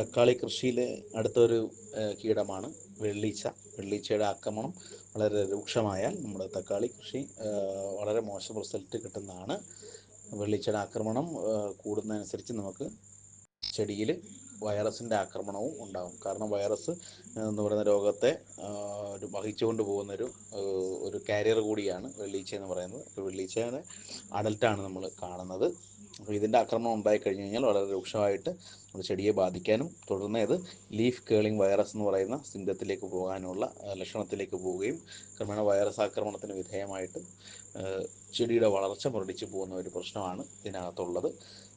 തക്കാളി കൃഷിയിലെ അടുത്തൊരു കീടമാണ്. വെള്ളീച്ച. വെള്ളീച്ചയുടെ ആക്രമണം വളരെ രൂക്ഷമായാൽ നമ്മുടെ തക്കാളി കൃഷി വളരെ മോശം റിസൾട്ട് കിട്ടുന്നതാണ്. വെള്ളീച്ചയുടെ ആക്രമണം കൂടുന്നതനുസരിച്ച് നമുക്ക് ചെടിയിൽ വൈറസിന്റെ ആക്രമണവും ഉണ്ടാകും കാരണം വൈറസ് എന്ന് പറയുന്ന രോഗത്തെ ഒരു വഹിച്ചുകൊണ്ട് പോകുന്നൊരു ഒരു കാരിയർ കൂടിയാണ് വെള്ളീച്ച എന്ന് പറയുന്നത്. അപ്പോൾ വെള്ളീച്ചയുടെ അഡൽട്ടാണ് നമ്മൾ കാണുന്നത്. അപ്പോൾ ഇതിന്റെ ആക്രമണം ഉണ്ടായി കഴിഞ്ഞു കഴിഞ്ഞാൽ വളരെ രൂക്ഷമായിട്ട് നമ്മുടെ ചെടിയെ ബാധിക്കാനും തുടർന്ന് ഇത് ലീഫ് കേളിംഗ് വൈറസ് എന്ന് പറയുന്ന സിംഗത്തിലേക്ക് പോകാനുള്ള ലക്ഷണത്തിലേക്ക് പോവുകയും ക്രമേണ വൈറസ് ആക്രമണത്തിന് വിധേയമായിട്ട് ചെടിയുടെ വളർച്ച മുരടിച്ച് പോകുന്ന ഒരു പ്രശ്നമാണ് ഇതിനകത്തുള്ളത്.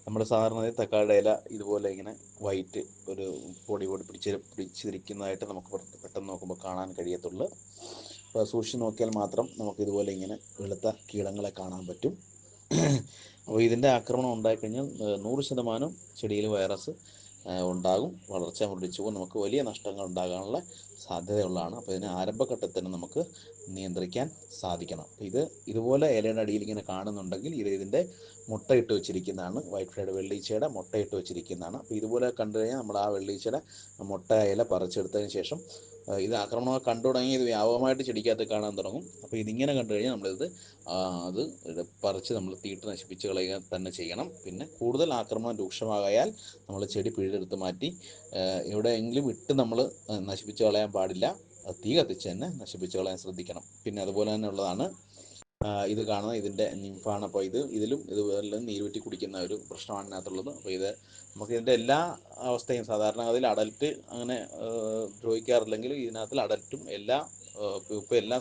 നമ്മൾ സാധാരണ തക്കാളിയുടെ ഇല ഇതുപോലെ ഇങ്ങനെ വൈറ്റ് ഒരു പൊടി പൊടി പിടിച്ച് പിടിച്ചിരിക്കുന്നതായിട്ട് നമുക്ക് പെട്ടെന്ന് നോക്കുമ്പോൾ കാണാൻ കഴിയത്തുള്ളൂ. അപ്പോൾ സൂക്ഷിച്ച് നോക്കിയാൽ മാത്രം നമുക്ക് ഇതുപോലെ ഇങ്ങനെ വെളുത്ത കീടങ്ങളെ കാണാൻ പറ്റും. അപ്പോൾ ഇതിന്റെ ആക്രമണം ഉണ്ടായിക്കഴിഞ്ഞാൽ കഴിഞ്ഞാൽ നൂറ് ശതമാനം ചെടിയിൽ വൈറസ് ഉണ്ടാകും. വളർച്ച മുടിച്ചു പോകും. നമുക്ക് വലിയ നഷ്ടങ്ങൾ ഉണ്ടാകാനുള്ള സാധ്യതയുള്ളതാണ്. അപ്പോൾ ഇതിന് ആരംഭഘട്ടത്തിൽ നമുക്ക് നിയന്ത്രിക്കാൻ സാധിക്കണം. ഇത് ഇതുപോലെ ഇലയുടെ അടിയിൽ ഇങ്ങനെ കാണുന്നുണ്ടെങ്കിൽ ഇത് ഇതിന്റെ മുട്ടയിട്ട് വെച്ചിരിക്കുന്നതാണ്. വൈറ്റ് ഫ്രൈഡ് വെള്ളീച്ചയുടെ മുട്ടയിട്ട് വെച്ചിരിക്കുന്നതാണ്. അപ്പോൾ ഇതുപോലെ കണ്ടു കഴിഞ്ഞാൽ നമ്മൾ ആ വെള്ളീച്ചയുടെ മുട്ട ഇല പറിച്ചെടുത്തതിന് ശേഷം ഇത് ആക്രമണം കണ്ടു തുടങ്ങി ഇത് വ്യാപകമായിട്ട് ചെടിക്കകത്ത് കാണാൻ തുടങ്ങും. അപ്പോൾ ഇതിങ്ങനെ കണ്ടു കഴിഞ്ഞാൽ നമ്മളിത് അത് പറിച്ച് നമ്മൾ തീട്ട് നശിപ്പിച്ച് കളയുക തന്നെ ചെയ്യണം. പിന്നെ കൂടുതൽ ആക്രമണം രൂക്ഷമാകയാൽ നമ്മൾ ചെടി പിഴുതെടുത്ത് മാറ്റി എവിടെയെങ്കിലും ഇട്ട് നമ്മൾ നശിപ്പിച്ച് കളയാൻ പാടില്ല. തീ കത്തിച്ച് തന്നെ നശിപ്പിച്ച് കളയാൻ ശ്രദ്ധിക്കണം. പിന്നെ അതുപോലെ തന്നെ ഉള്ളതാണ് ഇത് കാണുന്ന ഇതിന്റെ നിംഫാണ്. അപ്പോൾ ഇത് ഇതിലും ഇതുപോലെ നീരുവറ്റി കുടിക്കുന്ന ഒരു പ്രശ്നമാണ് ഇതിനകത്തുള്ളത്. അപ്പോൾ ഇത് നമുക്ക് ഇതിന്റെ എല്ലാ അവസ്ഥയും സാധാരണഗതിയിൽ അഡൽട്ട് അങ്ങനെ ദ്രോഹിക്കാറില്ലെങ്കിലും ഇതിനകത്തിൽ അഡൽറ്റും എല്ലാ ഇപ്പോൾ എല്ലാ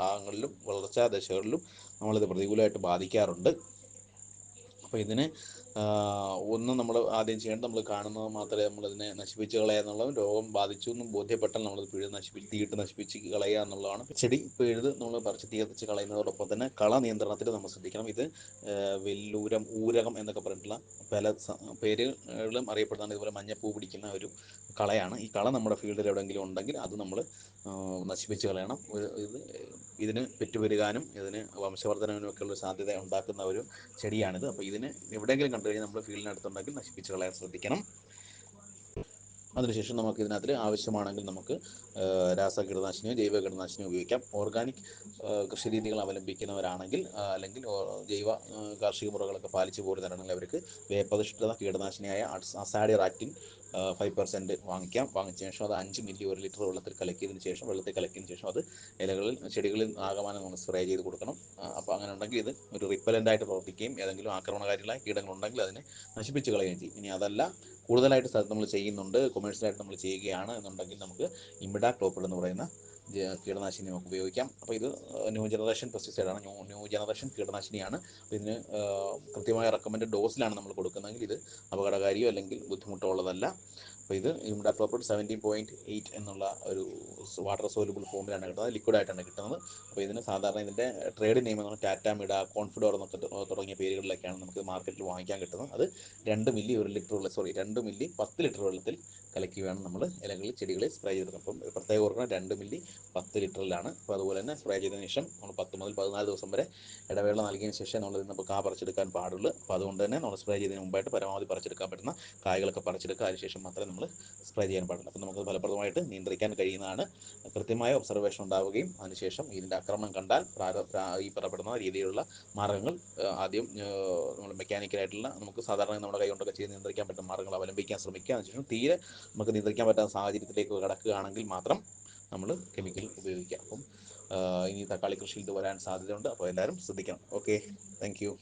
ഭാഗങ്ങളിലും വളർച്ചാ ദശകളിലും നമ്മളിത് പ്രതികൂലമായിട്ട് ബാധിക്കാറുണ്ട്. അപ്പോൾ ഇതിന് ഒന്ന് നമ്മൾ ആദ്യം ചെയ്യേണ്ടത് നമ്മൾ കാണുന്നത് മാത്രമേ നമ്മളിതിനെ നശിപ്പിച്ച് കളയുക എന്നുള്ളതും രോഗം ബാധിച്ചു എന്നും ബോധ്യപ്പെട്ടാൽ നമ്മൾ പിഴുത് നശിപ്പിച്ച് തീയിട്ട് നശിപ്പിച്ച് കളയുക എന്നുള്ളതാണ്. ചെടി പിഴുത് നമ്മൾ പറിച്ച് തീ കത്തിച്ച് കളയുന്നതോടൊപ്പം തന്നെ കള നിയന്ത്രണത്തിൽ നമ്മൾ ശ്രദ്ധിക്കണം. ഇത് വെല്ലൂരം ഊരകം എന്നൊക്കെ പറഞ്ഞിട്ടുള്ള പല പേരുകളും അറിയപ്പെടുന്നതാണ്. ഇതുപോലെ മഞ്ഞപ്പൂ പിടിക്കുന്ന ഒരു കളയാണ്. ഈ കള നമ്മുടെ ഫീൽഡിൽ എവിടെയെങ്കിലും ഉണ്ടെങ്കിൽ അത് നമ്മൾ നശിപ്പിച്ച് കളയണം. ഇത് ഇതിന് പെറ്റുപെരുകാനും ഇതിന് വംശവർദ്ധനവിനും ഒക്കെയുള്ള സാധ്യത ഉണ്ടാക്കുന്ന ഒരു ചെടിയാണിത്. അപ്പോൾ ഇതിന് എവിടെയെങ്കിലും കണ്ടു കഴിഞ്ഞാൽ നമ്മൾ ഫീൽഡിനടുത്തുണ്ടെങ്കിൽ നശിപ്പിച്ച് കളയാൻ ശ്രദ്ധിക്കണം. അതിനുശേഷം നമുക്ക് ഇതിനകത്തിൽ ആവശ്യമാണെങ്കിൽ നമുക്ക് രാസ കീടനാശിനിയോ ജൈവ കീടനാശിനിയോ ഉപയോഗിക്കാം. ഓർഗാനിക് കൃഷി രീതികൾ അവലംബിക്കുന്നവരാണെങ്കിൽ അല്ലെങ്കിൽ ജൈവ കാർഷിക മുറകളൊക്കെ പാലിച്ചു പോരുന്നവരാണെങ്കിൽ അവർക്ക് വേപ്പധിഷ്ഠിത കീടനാശിനിയായ അസാഡി റാറ്റിൻ ഫൈവ് പെർസെന്റ് വാങ്ങിക്കാം. വാങ്ങിച്ച ശേഷം അത് അഞ്ച് മില്ലി ഒരു ലിറ്റർ വെള്ളത്തിൽ കലക്കിയതിന് ശേഷം വെള്ളത്തിൽ കലക്കിയതിന് ശേഷം അത് ഇലകളിൽ ചെടികളിൽ ആകമാനം നമ്മൾ സ്പ്രേ ചെയ്ത് കൊടുക്കണം. അപ്പോൾ അങ്ങനെ ഉണ്ടെങ്കിൽ ഇത് ഒരു റിപ്പലന്റ് ആയിട്ട് പ്രവർത്തിക്കുകയും ഏതെങ്കിലും ആക്രമണകാരികളായ കീടങ്ങളുണ്ടെങ്കിൽ അതിനെ നശിപ്പിച്ച് കളയുകയും ചെയ്യും. ഇനി അതല്ല കൂടുതലായിട്ട് നമ്മൾ ചെയ്യുന്നുണ്ട് കൊമേഴ്സ്യലായിട്ട് നമ്മൾ ചെയ്യുകയാണ് എന്നുണ്ടെങ്കിൽ നമുക്ക് ഇമിഡാ ക്ലോപ്പിഡ് എന്ന് പറയുന്ന കീടനാശിനി നമുക്ക് ഉപയോഗിക്കാം. അപ്പോൾ ഇത് ന്യൂ ജനറേഷൻ പെസ്റ്റിസൈഡാണ് ന്യൂ ന്യൂ ജനറേഷൻ കീടനാശിനിയാണ്. അപ്പോൾ ഇതിന് കൃത്യമായ റെക്കമെൻഡ് ഡോസിലാണ് നമ്മൾ കൊടുക്കുന്നതെങ്കിൽ ഇത് അപകടകാരിയോ അല്ലെങ്കിൽ ബുദ്ധിമുട്ടുള്ളതല്ല അപ്പോൾ ഇത് imidacloprid seventeen point eight എന്നുള്ള ഒരു വാട്ടർ സോലുബിൾ ഫോമിലാണ് കിട്ടുന്നത്. ലിക്വിഡായിട്ടാണ് കിട്ടുന്നത്. അപ്പോൾ ഇതിന് സാധാരണ ഇതിന്റെ ട്രേഡ് നെയിം എന്ന് പറഞ്ഞാൽ ടാറ്റ മിഡ കോൺഫിഡോർ എന്നൊക്കെ തുടങ്ങിയ പേരുകളിലൊക്കെയാണ് നമുക്ക് മാർക്കറ്റിൽ വാങ്ങിക്കാൻ കിട്ടുന്നത്. അത് രണ്ട് മില്ലി ഒരു ലിറ്റർ സോറി രണ്ട് മില്ലി പത്ത് ലിറ്റർ വെള്ളത്തിൽ കലക്കി വേണം നമ്മൾ ഇലകളിൽ ചെടികളിൽ സ്പ്രേ ചെയ്തെടുക്കണം അപ്പം പ്രത്യേകം ഓർക്കണം രണ്ട് മില്ലി പത്ത് ലിറ്ററിലാണ്. അപ്പോൾ അതുപോലെ തന്നെ സ്പ്രേ ചെയ്തതിന് ശേഷം നമ്മൾ പത്ത് മുതൽ പതിനാല് ദിവസം വരെ ഇടവേള നൽകിയതിന് ശേഷം നമ്മൾ നമുക്ക് കാ പറിച്ചെടുക്കാൻ പാടുള്ളൂ. അപ്പോൾ അതുകൊണ്ട് തന്നെ നമ്മൾ സ്പ്രേ ചെയ്തതിന് മുമ്പായിട്ട് പരമാവധി പറിച്ചെടുക്കാൻ പറ്റുന്ന കായകളൊക്കെ പറിച്ചെടുക്കുക. അതിനുശേഷം മാത്രമേ നമ്മൾ സ്പ്രേ ചെയ്യാൻ പാടുള്ളൂ. അപ്പോൾ നമുക്ക് ഫലപ്രദമായിട്ട് നിയന്ത്രിക്കാൻ കഴിയുന്നതാണ്. കൃത്യമായ ഒബ്സർവേഷൻ ഉണ്ടാവുകയും അതിനുശേഷം ഇതിന്റെ ആക്രമണം കണ്ടാൽ ഈ പറയപ്പെടുന്ന രീതിയിലുള്ള മാർഗങ്ങൾ ആദ്യം നമ്മൾ മെക്കാനിക്കലായിട്ടുള്ള നമുക്ക് സാധാരണ നമ്മുടെ കൈ കൊണ്ടൊക്കെ ചെയ്ത് നിയന്ത്രിക്കാൻ പറ്റുന്ന മാർഗങ്ങൾ അവലംബിക്കാൻ ശ്രമിക്കുക. അതിനുശേഷം തീരെ നമുക്ക് നിയന്ത്രിക്കാൻ പറ്റാത്ത സാഹചര്യത്തിലേക്ക് കടക്കുകയാണെങ്കിൽ മാത്രം നമ്മൾ കെമിക്കൽ ഉപയോഗിക്കുക അപ്പം ഇനി തക്കാളി കൃഷിയിൽ ഇത് വരാൻ സാധ്യതയുണ്ട്. അപ്പോൾ എല്ലാവരും ശ്രദ്ധിക്കണം. Okay thank you